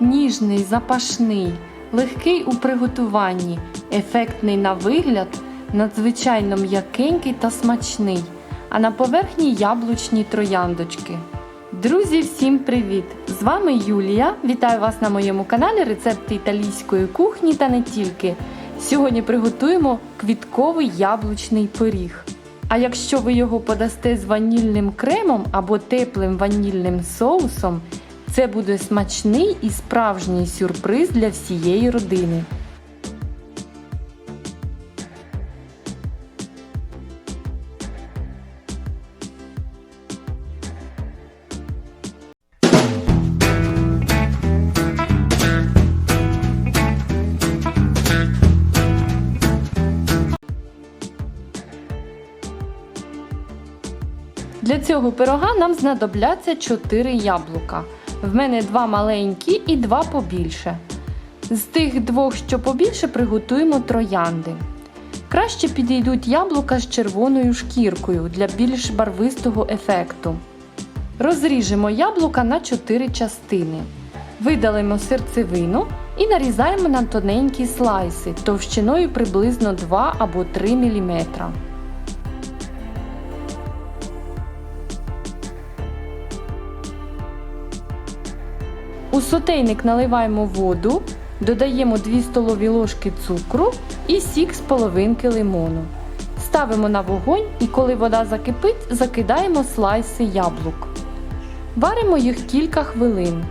Ніжний, запашний, легкий у приготуванні, ефектний на вигляд, надзвичайно м'якенький та смачний, а на поверхні яблучні трояндочки. Друзі, всім привіт! З вами Юлія. Вітаю вас на моєму каналі Рецепти італійської кухні та не тільки. Сьогодні приготуємо квітковий яблучний пиріг. А якщо ви його подасте з ванільним кремом або теплим ванільним соусом, це буде смачний і справжній сюрприз для всієї родини. Для цього пирога нам знадобляться 4 яблука. В мене два маленькі і два побільше. З тих двох, що побільше, приготуємо троянди. Краще підійдуть яблука з червоною шкіркою для більш барвистого ефекту. Розріжемо яблука на 4 частини. Видалимо серцевину і нарізаємо на тоненькі слайси товщиною приблизно 2 або 3 мм. У сотейник наливаємо воду, додаємо 2 столові ложки цукру і сік з половинки лимону. Ставимо на вогонь і коли вода закипить, закидаємо слайси яблук. Варимо їх кілька хвилин.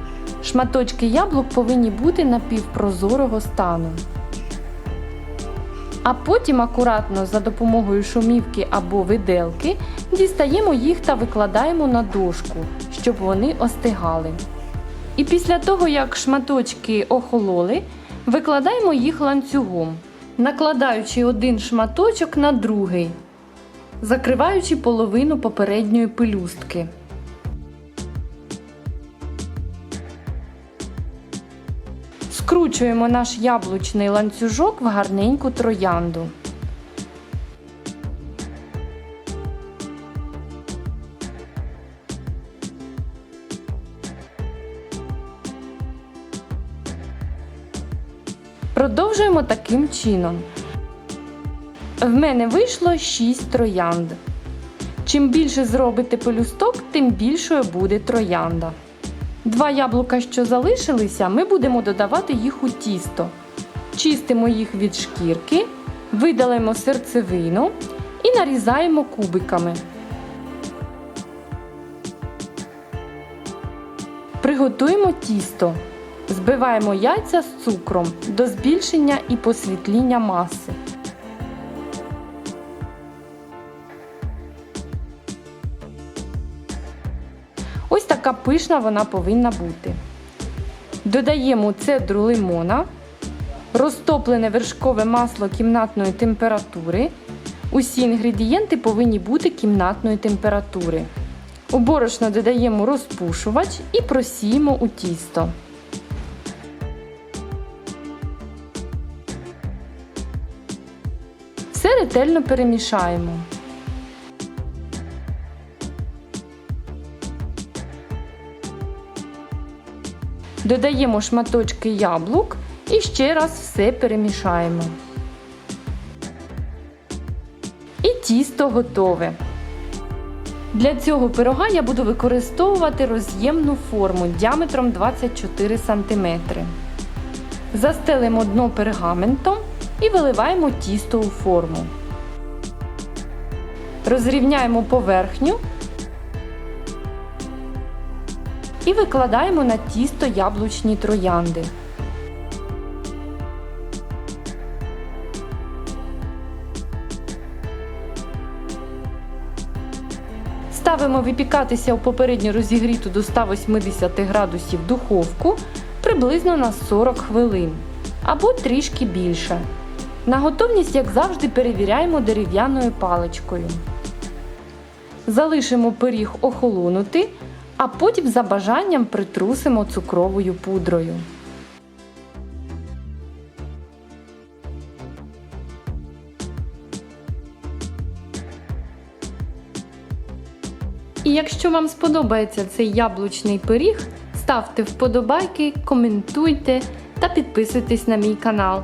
Шматочки яблук повинні бути напівпрозорого стану. А потім акуратно за допомогою шумівки або виделки дістаємо їх та викладаємо на дошку, щоб вони остигали. І після того, як шматочки охололи, викладаємо їх ланцюгом, накладаючи один шматочок на другий, закриваючи половину попередньої пелюстки. Скручуємо наш яблучний ланцюжок в гарненьку троянду. Продовжуємо таким чином. В мене вийшло 6 троянд. Чим більше зробите пелюсток, тим більшою буде троянда. Два яблука, що залишилися, ми будемо додавати їх у тісто. Чистимо їх від шкірки, видалимо серцевину і нарізаємо кубиками. Приготуємо тісто. Збиваємо яйця з цукром до збільшення і посвітління маси. Ось така пишна вона повинна бути. Додаємо цедру лимона, розтоплене вершкове масло кімнатної температури. Усі інгредієнти повинні бути кімнатної температури. У борошно додаємо розпушувач і просіємо у тісто. Ретельно перемішаємо. Додаємо шматочки яблук і ще раз все перемішаємо. І тісто готове. Для цього пирога я буду використовувати роз'ємну форму діаметром 24 см. Застелимо дно пергаментом і виливаємо тісто у форму. Розрівняємо поверхню і викладаємо на тісто яблучні троянди. Ставимо випікатися у попередньо розігріту до 180 градусів духовку приблизно на 40 хвилин або трішки більше. На готовність, як завжди, перевіряємо дерев'яною паличкою. Залишимо пиріг охолонути, а потім за бажанням притрусимо цукровою пудрою. І якщо вам сподобається цей яблучний пиріг, ставте вподобайки, коментуйте та підписуйтесь на мій канал.